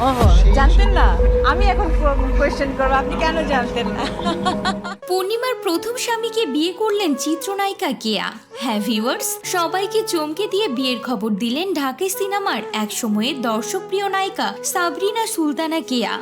ও জানতেন না আমি এখন কোয়েশ্চেন করব আপনি কেন জানতেন না পূর্ণিমার প্রথম স্বামীকে বিয়ে করলেন চিত্রনায়িকা কেয়া হ্যাঁ ভিউয়ার্স সবাইকে চমকে দিয়ে বিয়ের খবর দিলেন ঢাকে সিনেমার এক সময়ের দর্শকপ্রিয় নায়িকা সাবরিনা সুলতানা কেয়া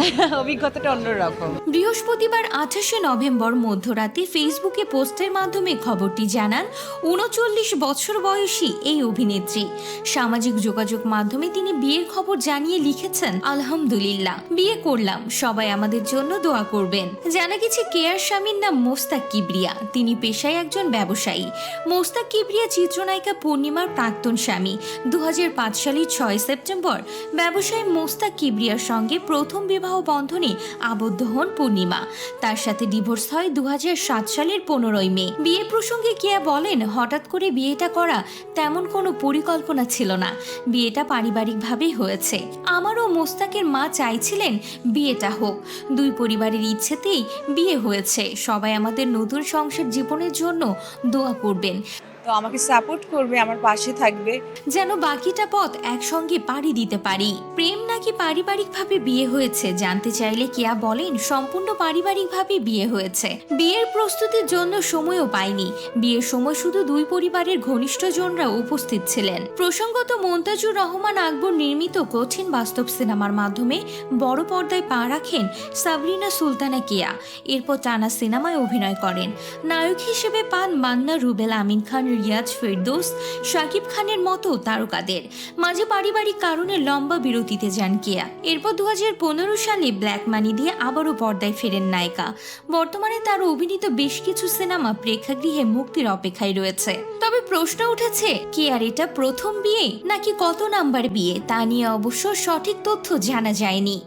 অভিজ্ঞতাটা অন্যরকম। বৃহস্পতিবার আঠাশে নভেম্বর মধ্যরাতে ফেসবুকে পোস্টের মাধ্যমে খবরটি জানান, উনচল্লিশ বছর বয়সী এই অভিনেত্রী। সামাজিক যোগাযোগ মাধ্যমে তিনি বিয়ের খবর জানিয়ে লিখেছেন, আলহামদুলিল্লাহ, বিয়ে করলাম, সবাই আমাদের জন্য দোয়া করবেন। জানা গেছে, কেয়ার স্বামীর নাম মোস্তাক কিবরিয়া। তিনি পেশায় একজন ব্যবসায়ী। মোস্তাক কিবরিয়া চিত্রনায়িকা পূর্ণিমার প্রাক্তন স্বামী। দু হাজার পাঁচ সালের ছয় সেপ্টেম্বর, ব্যবসায়ী মোস্তাক কিবরিয়ার সঙ্গে প্রথম বিবাহ বন্ধনে আবদ্ধ হন পূর্ণিমা। তার সাথে ডিভোর্স হয় দু সালের পনেরোই মে। বিয়ে প্রসঙ্গে কেয়া বলেন, হঠাৎ করে বিয়েটা করা তেমন কোনো পরিকল্পনা ছিল না। বিয়েটা পারিবারিকভাবেই হয়েছে। আমারও মোস্তাকের মা চাইছিলেন বিয়েটা হোক। দুই পরিবারের ইচ্ছেতেই বিয়ে হয়েছে। সবাই আমাদের নতুন সংসার জীবনের জন্য দোয়া করবেন। তো আমাকে সাপোর্ট করবে, আমার পাশে থাকবে। যেন বাকিটা পথ একসঙ্গে পাড়ি দিতে পারি। প্রেম নাকি পারিবারিকভাবে বিয়ে হয়েছে, জানতে চাইলে কেয়া বলেন, সম্পূর্ণ পারিবারিকভাবে বিয়ে হয়েছে। বিয়ের প্রস্তুতির জন্য সময়ও পাইনি। বিয়ের সময় শুধু দুই পরিবারের ঘনিষ্ঠজনরা উপস্থিত ছিলেন। প্রসঙ্গত মন্তাজুর রহমান আকবর নির্মিত কঠিন বাস্তব সিনেমার মাধ্যমে বড় পর্দায় পা রাখেন সাবরিনা সুলতানা কেয়া। এরপর টানা সিনেমায় অভিনয় করেন। নায়ক হিসেবে পান মান্না রুবেল আমিন খান রিয়াজ ফেরদৌস, শাকিব খানের মতো তারকাদের। মাঝে পারিবারিক কারণে লম্বা বিরতিতে যান কেয়া। এরপর দু হাজার পনেরো সালে ব্ল্যাক মানি দিয়ে আবারও পর্দায় ফেরেন নায়িকা। বর্তমানে তার অভিনীত বেশ কিছু সিনেমা প্রেক্ষাগৃহে মুক্তির অপেক্ষায় রয়েছে। তবে প্রশ্ন উঠেছে কেয়ার এটা প্রথম বিয়ে নাকি কত নাম্বার বিয়ে? তা নিয়ে অবশ্য সঠিক তথ্য জানা যায়নি।